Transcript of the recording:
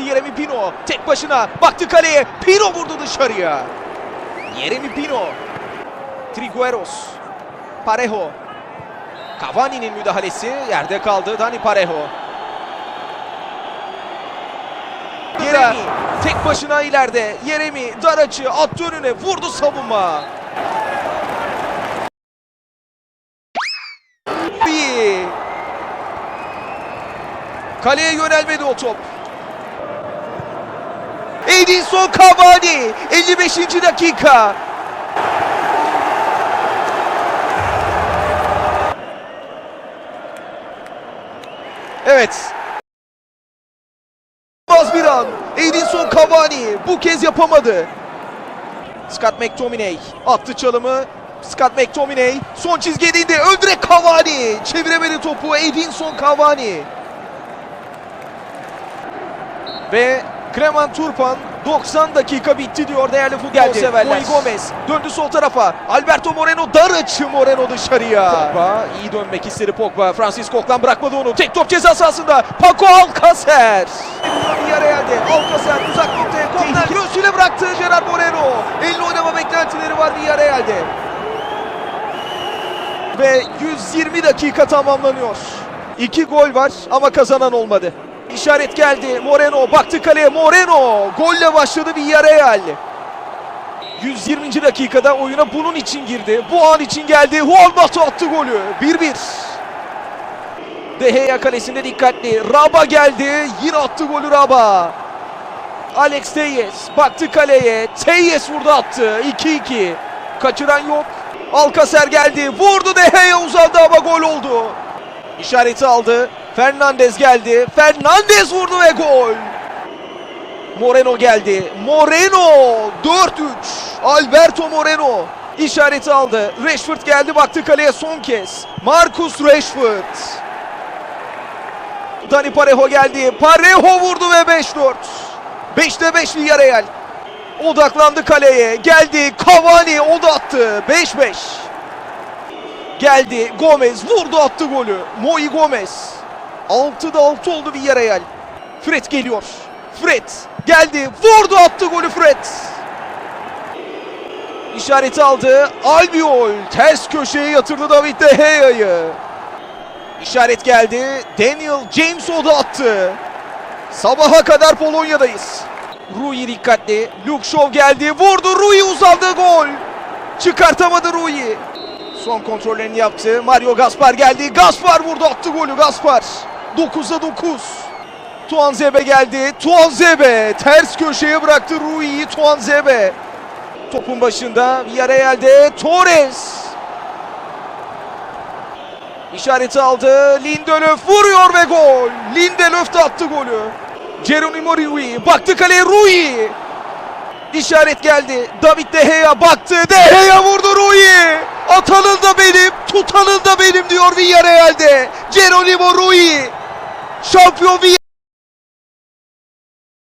etti Yeremi Pino. Tek başına baktı kaleye. Pino vurdu dışarıya. Yeremi Pino. Trigueros. Parejo. Cavani'nin müdahalesi yerde kaldı. Dani Parejo. Yeremi tek başına ileride. Yeremi dar açı attı önüne vurdu savunma. Kaleye yönelmedi o top. Edinson Cavani 55. dakika. Evet. Az bir an. Edinson Cavani bu kez yapamadı. Scott McTominay attı çalımı. Scott McTominay son çizgiye indi. Öldürek Cavani. Çeviremedi topu Edinson Cavani. Ve Kreman Turpan 90 dakika bitti diyor değerli futbol severler. Rui Gomez döndü sol tarafa. Alberto Moreno dar açı Moreno dışarıya. Pogba iyi dönmek istedi Pogba. Francis Koklan bırakmadı onu. Tek top ceza sahasında. Paco Alcacer. Villarreal'de Alcacer uzak noktaya Koklan göğsüyle bıraktı Gerard Moreno. Elle oynama beklentileri var Villarreal'de. Ve 120 dakika tamamlanıyor. İki gol var ama kazanan olmadı. İşaret geldi. Moreno baktı kaleye. Moreno golle başladı Villarreal. 120. dakikada oyuna bunun için girdi. Bu an için geldi. Juan Mato attı golü. 1-1. De Gea kalesinde dikkatli. Raba geldi. Yine attı golü Raba. Alex Teyes baktı kaleye. Teyes vurdu attı. 2-2. Kaçıran yok. Alcacer geldi. Vurdu De Gea uzandı ama gol oldu. İşareti aldı. Fernandez geldi. Fernandez vurdu ve gol. Moreno geldi. Moreno 4-3. Alberto Moreno işareti aldı. Rashford geldi baktı kaleye son kez. Marcus Rashford. Dani Parejo geldi. Parejo vurdu ve 5-4. 5'te 5 Villarreal. Odaklandı kaleye. Geldi. Cavani o da attı. 5-5. Geldi. Gomez vurdu attı golü. Moi Gomez. 6'da 6 oldu Villarreal. Fred geliyor. Fred geldi. Vurdu attı golü Fred. İşareti aldı. Albiol ters köşeye yatırdı David De Gea'yı. İşaret geldi. Daniel James o da attı. Sabaha kadar Polonya'dayız. Rui dikkatli. Luke Shaw geldi. Vurdu. Rui uzandı. Gol. Çıkartamadı Rui. Son kontrollerini yaptı. Mario Gaspar geldi. Gaspar vurdu. Attı golü Gaspar. 9'a 9. Tuanzebe geldi. Tuanzebe ters köşeye bıraktı Rui'yi Tuanzebe. Topun başında Villarreal'de Torres. İşareti aldı. Lindelöf vuruyor ve gol. Lindelöf de attı golü. Geronimo Rui baktı kaleye Rui. İşaret geldi. David De Gea baktı. De Gea vurdu Rui. Atanın da benim, tutanın da benim diyor Villarreal'de. Geronimo Rui. Şampiyon Villarreal.